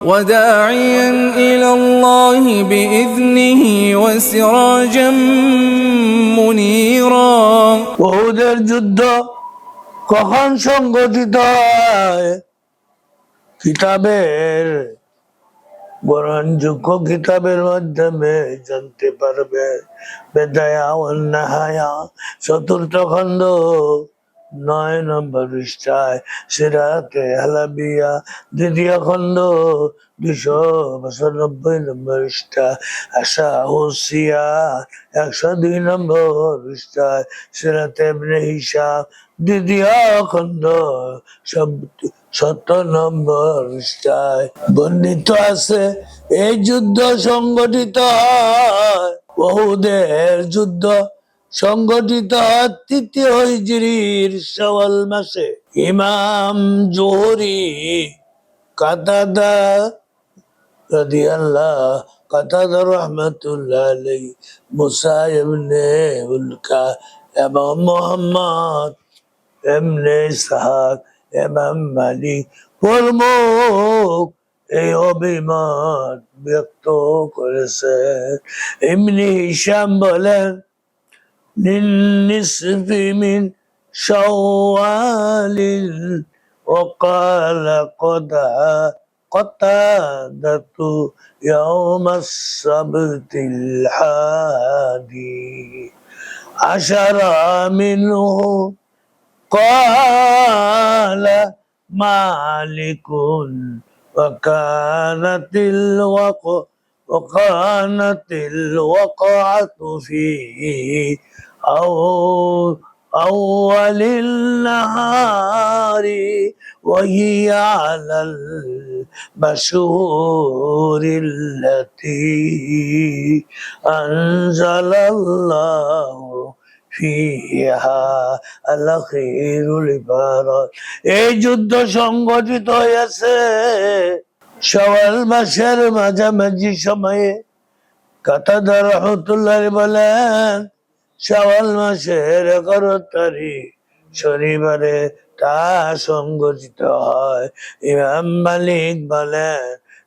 وداعيا إلى الله بإذنه وسراجا منيرا বহুদের যুদ্ধ কখন সংগঠিত হয় কিতাবের গ্রহণযোগ্য কিতাবের মাধ্যমে জানতে পারবে বেদায়া অন্যাহায়া চতুর্থ খণ্ড নয় নম্বর পৃষ্ঠায়, সিরাতে হালাবিয়া, দ্বিতীয় খণ্ড, দুশো পঁচানব্বই নম্বর পৃষ্ঠা আশা হুসিয়া, একশো দুই নম্বর পৃষ্ঠায়, সিরাতে হিসাব দ্বিতীয় খণ্ড সত্তর নম্বর পৃষ্ঠায়। বর্ণিত আছে, এই যুদ্ধ সংগঠিত হয় বহুদের যুদ্ধ। সংগঠিত তৃতীয় হিজরির সওয়াল মাসে ইমাম জোহরি কাতাদা রাদিয়াল্লাহ, কাতাদা রহমাতুল্লাহ আলাই মুসা ইবনে উলকা এবং মোহাম্মদ এমনে ইসহাক এমাম মালিক প্রমুখ এই অভিমত ব্যক্ত করেছে এমনি হিসাম বলেন للنصف من شوال وقال قد قتادة يوم السبت الحادي عشر منه قال مالك وكانت الوقت وكانت الوقعة فيه أو أول النهار وهي على المشهور التي أنزل الله ফিহা আলাখির লিবারাত এই যুদ্ধ সংগঠিত হয়েছে সওয়াল মাসের মাঝামাঝি সময়ে কাতাদা রহমতুল্লাহ বলেন সওয়াল মাসের এগারো তারিখ শনিবারে তা সংগঠিত হয়। ইমাম মালিক বলেন,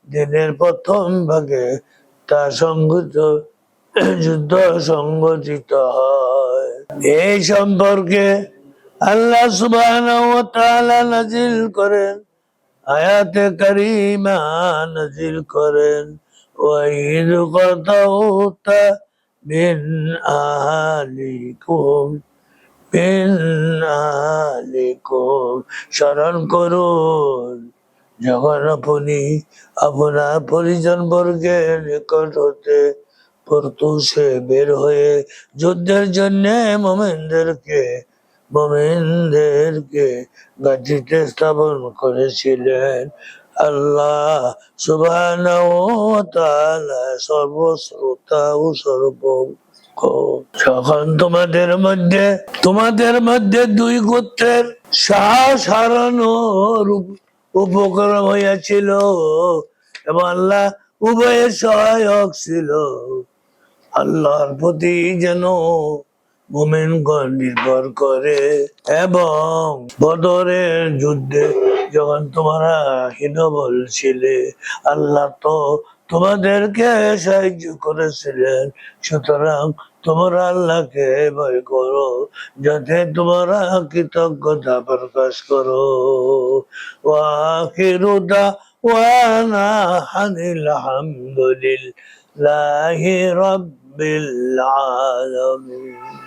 দিনের প্রথম ভাগে তা সংগঠিত যুদ্ধ সংগঠিত হয়। এই সম্পর্কে আল্লাহ তাআলা নাজিল করেন আয়াতে কারিমা নাজিল করেন ওয়াইদ কতাউতা মিন আহলিকুম মিন আহলিকুম। স্মরণ করুন, যখন আপনি আপনার পরিজন বর্গের নিকট হতে প্রত্যুষে বের হয়ে যুদ্ধের জন্য মোমেনদেরকে মোমেনদেরকে গাছিতে স্থাপন করেছিলেন আল্লাহ সুবাহ সর্বশ্রোতা ও সর্ব যখন তোমাদের মধ্যে তোমাদের মধ্যে দুই গোত্রের সাহস হারানোর উপক্রম হইয়াছিল, এবং আল্লাহ উভয়ের সহায়ক ছিল। আল্লাহর প্রতি যেন মোমেনগণ নির্ভর করে এবং বদরের যুদ্ধে যখন তোমরা হীনবল ছিলে, আল্লাহ তো তোমাদেরকে সাহায্য করেছিলেন। সুতরাং তোমরা আল্লাহকে ভয় করো, যাতে তোমরা কৃতজ্ঞতা প্রকাশ করো। ওয়াখিরুদা ওয়ানা হানিল হামদুলিল্লাহি রাব্বিল আলামিন।